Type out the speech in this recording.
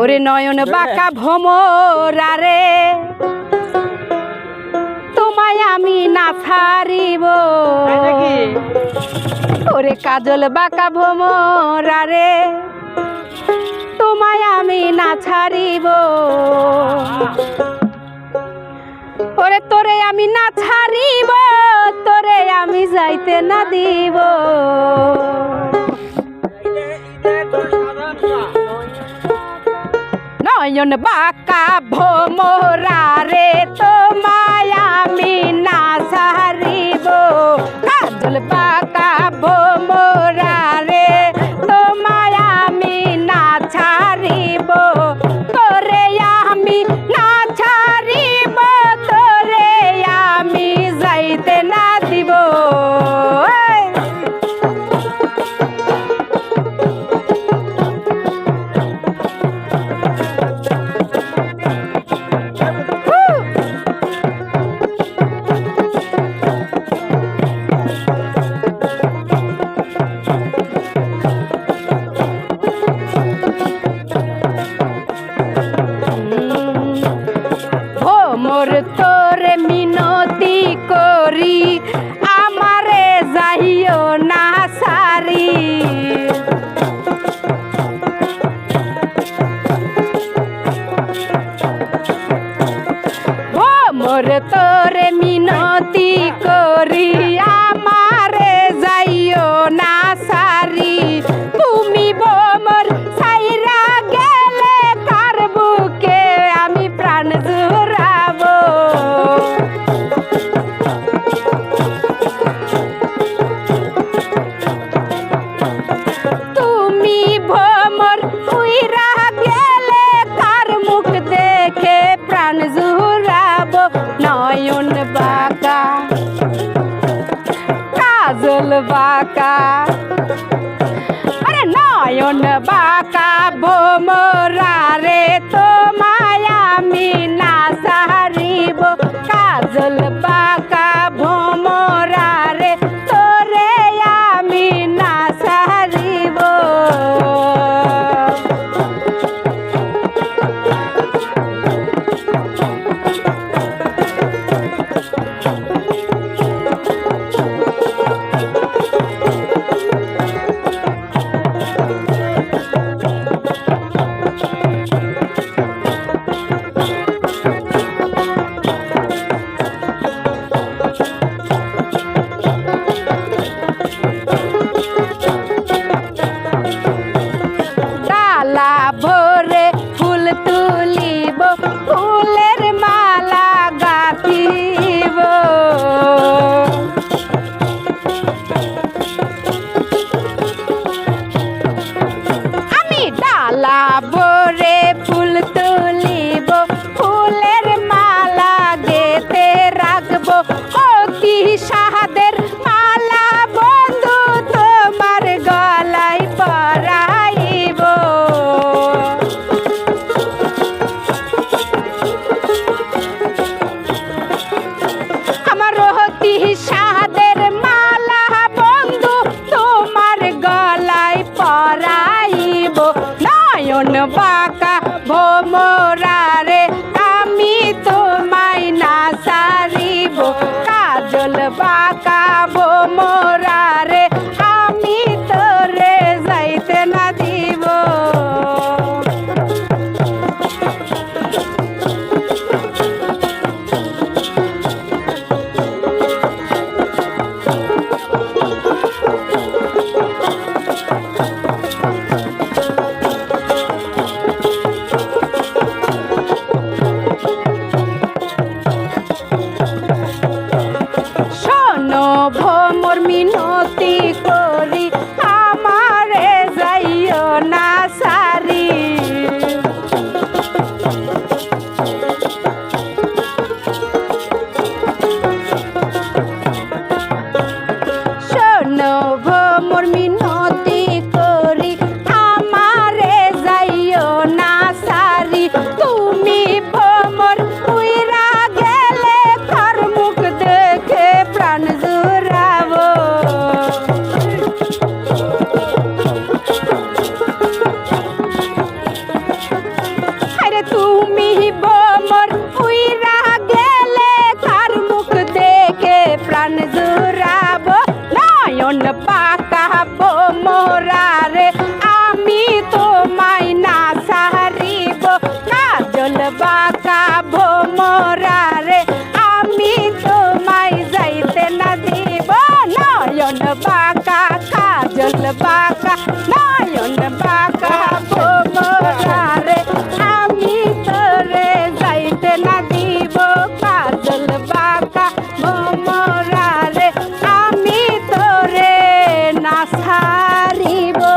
ওরে নয়ন বাঁকা ভোমরা রে তোমায় আমি না ছাড়িব। ওরে কাজল বাঁকা ভোমরা রে তোমায় আমি না ছাড়িব। ওরে তোরে আমি না ছাড়িব তোরে আমি যাইতে না দিব। নয়ন বাঁকা ভোমরা রে তোমায় আমি না সারিব। কাজল বাঁকা ভোমরা করি আমারে যাইও না সারি। মোর তোরে মিনতি নয়ন বাঁকা কাজল বাঁকা আরে নয়ন বাঁকা ভোমরা acabou. পরাইব নয়ন বাঁকা ভোমরারে আমি তোমায় না সারিব। কাজল বাঁকা ভোমরা ভোমর পাকাবো মোরা রে, আমি তোমায় না সাহারিব কাজল বাঁকাবো মোরা রে, আমি তোমায় যাইতে না দিব। নয়ন বাঁকা কাজল বাঁকা